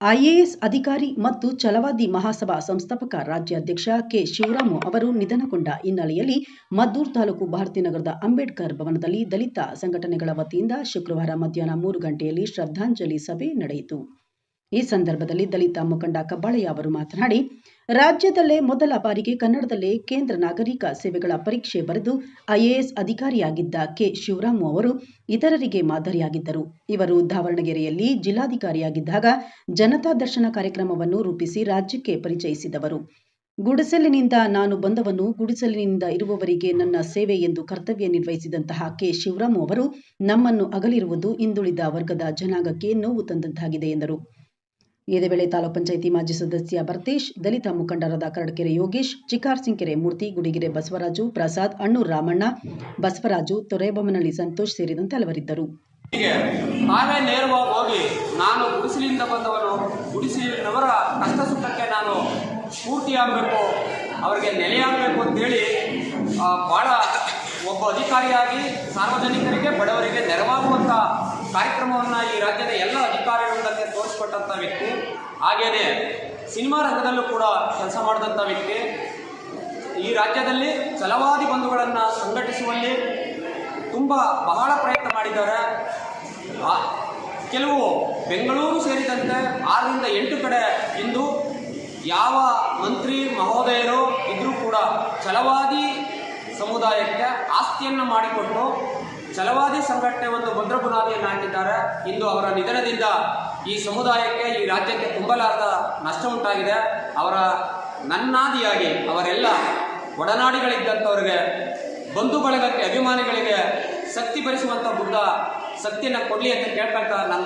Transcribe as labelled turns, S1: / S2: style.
S1: IAS ಅಧಿಕಾರಿ ಮತ್ತು ಛಲವಾದಿ ಮಹಾಸಭಾ ಸಂಸ್ಥಾಪಕ ರಾಜ್ಯಾಧ್ಯಕ್ಷ ಕೆ. ಶಿವರಾಮು ಅವರು ನಿಧನಗೊಂಡ ಹಿನ್ನೆಲೆಯಲ್ಲಿ ಮದ್ದೂರು ತಾಲೂಕು ಭಾರತೀನಗರದ ಅಂಬೇಡ್ಕರ್ ಭವನದಲ್ಲಿ ದಲಿತ ಸಂಘಟನೆಗಳ ವತಿಯಿಂದ ಶುಕ್ರವಾರ ಮಧ್ಯಾಹ್ನ ಮೂರು ಗಂಟೆಯಲ್ಲಿ ಶ್ರದ್ಧಾಂಜಲಿ ಸಭೆ ನಡೆಯಿತು. ಈ ಸಂದರ್ಭದಲ್ಲಿ ದಲಿತ ಮುಖಂಡ ಕಬ್ಬಾಳಯ್ಯ ಅವರು ಮಾತನಾಡಿ, ರಾಜ್ಯದಲ್ಲೇ ಮೊದಲ ಬಾರಿಗೆ ಕನ್ನಡದಲ್ಲೇ ಕೇಂದ್ರ ನಾಗರಿಕ ಸೇವೆಗಳ ಪರೀಕ್ಷೆ ಬರೆದು ಐಎಎಸ್ ಅಧಿಕಾರಿಯಾಗಿದ್ದ ಕೆ. ಶಿವರಾಮು ಅವರು ಇತರರಿಗೆ ಮಾದರಿಯಾಗಿದ್ದರು. ಇವರು ದಾವಣಗೆರೆಯಲ್ಲಿ ಜಿಲ್ಲಾಧಿಕಾರಿಯಾಗಿದ್ದಾಗ ಜನತಾ ದರ್ಶನ ಕಾರ್ಯಕ್ರಮವನ್ನು ರೂಪಿಸಿ ರಾಜ್ಯಕ್ಕೆ ಪರಿಚಯಿಸಿದವರು. ಗುಡಿಸಲಿನಿಂದ ನಾನು ಬಂದವನು ಗುಡಿಸಲಿನಿಂದ ಇರುವವರಿಗೆ ನನ್ನ ಸೇವೆ ಎಂದು ಕರ್ತವ್ಯ ನಿರ್ವಹಿಸಿದಂತಹ ಕೆ. ಶಿವರಾಮು ಅವರು ನಮ್ಮನ್ನು ಅಗಲಿರುವುದು ಹಿಂದುಳಿದ ವರ್ಗದ ಜನಾಂಗಕ್ಕೆ ನೋವು ತಂದಂತಾಗಿದೆ ಎಂದರು. ಇದೇ ವೇಳೆ ತಾಲೂಕ್ ಪಂಚಾಯಿತಿ ಮಾಜಿ ಸದಸ್ಯ ಭರ್ತೇಶ್ ದಲಿತ ಮುಖಂಡರಾದ ಕರಡಕೆರೆ ಯೋಗೇಶ್ ಚಿಕಾರ್ ಸಿಂಕೆರೆ ಮೂರ್ತಿ, ಗುಡಿಗೆರೆ ಬಸವರಾಜು, ಪ್ರಸಾದ್ ಅಣ್ಣು ರಾಮಣ್ಣ, ಬಸವರಾಜು ತೊರೆಬೊಮ್ಮನಹಳ್ಳಿ ಸಂತೋಷ್ ಸೇರಿದಂತೆ ಹಲವರಿದ್ದರು.
S2: ನಾವೇ ನೇರವಾಗಿ ಹೋಗಿ ನಾನು ಗುಡಿಸಲಿಂದ ಬಂದವನು, ಗುಡಿಸಿಲಿನವರ ಕಷ್ಟ ಸುಖಕ್ಕೆ ನಾನು ಸ್ಫೂರ್ತಿಯಾಗಬೇಕು ಅವರಿಗೆ ನೆಲೆಯಾಗಬೇಕು ಅಂತೇಳಿ ಭಾಳ ಒಬ್ಬ ಅಧಿಕಾರಿಯಾಗಿ ಸಾರ್ವಜನಿಕರಿಗೆ, ಬಡವರಿಗೆ ನೆರವಾಗುವಂಥ ಕಾರ್ಯಕ್ರಮವನ್ನು ಈ ರಾಜ್ಯದ ಎಲ್ಲ ಅಧಿಕಾರಿಗಳಿಗೆ ತೋರಿಸ್ಕೊಟ್ಟಂಥ ವ್ಯಕ್ತಿ. ಹಾಗೆಯೇ ಸಿನಿಮಾ ರಂಗದಲ್ಲೂ ಕೂಡ ಕೆಲಸ ಮಾಡಿದಂಥ ವ್ಯಕ್ತಿ. ಈ ರಾಜ್ಯದಲ್ಲಿ ಛಲವಾದಿ ಬಂಧುಗಳನ್ನು ಸಂಘಟಿಸುವಲ್ಲಿ ತುಂಬ ಬಹಳ ಪ್ರಯತ್ನ ಮಾಡಿದ್ದಾರೆ. ಕೆಲವು ಬೆಂಗಳೂರು ಸೇರಿದಂತೆ ಆರರಿಂದ ಎಂಟು ಕಡೆ ಇಂದು ಯಾವ ಮಂತ್ರಿ ಮಹೋದಯರು ಇದ್ದರೂ ಕೂಡ ಛಲವಾದಿ ಸಮುದಾಯಕ್ಕೆ ಆಸ್ತಿಯನ್ನು ಮಾಡಿಕೊಟ್ಟು ಛಲವಾದಿ ಸಂಘಟನೆ ಒಂದು ಭದ್ರ ಬುನಾದಿಯನ್ನು ಹಾಕಿದ್ದಾರೆ. ಇಂದು ಅವರ ನಿಧನದಿಂದ ಈ ಸಮುದಾಯಕ್ಕೆ, ಈ ರಾಜ್ಯಕ್ಕೆ ತುಂಬಲಾರದ ನಷ್ಟ ಉಂಟಾಗಿದೆ. ಅವರ ನನ್ನಾದಿಯಾಗಿ, ಅವರೆಲ್ಲ ಒಡನಾಡಿಗಳಿದ್ದಂಥವ್ರಿಗೆ, ಬಂಧು ಬಳಗಕ್ಕೆ, ಅಭಿಮಾನಿಗಳಿಗೆ ಶಕ್ತಿ ಭರಿಸುವಂಥ ಬುದ್ಧ ಶಕ್ತಿಯನ್ನು ಕೊಡಲಿ ಅಂತ ಕೇಳ್ಕೊಳ್ತಾ ನನ್ನ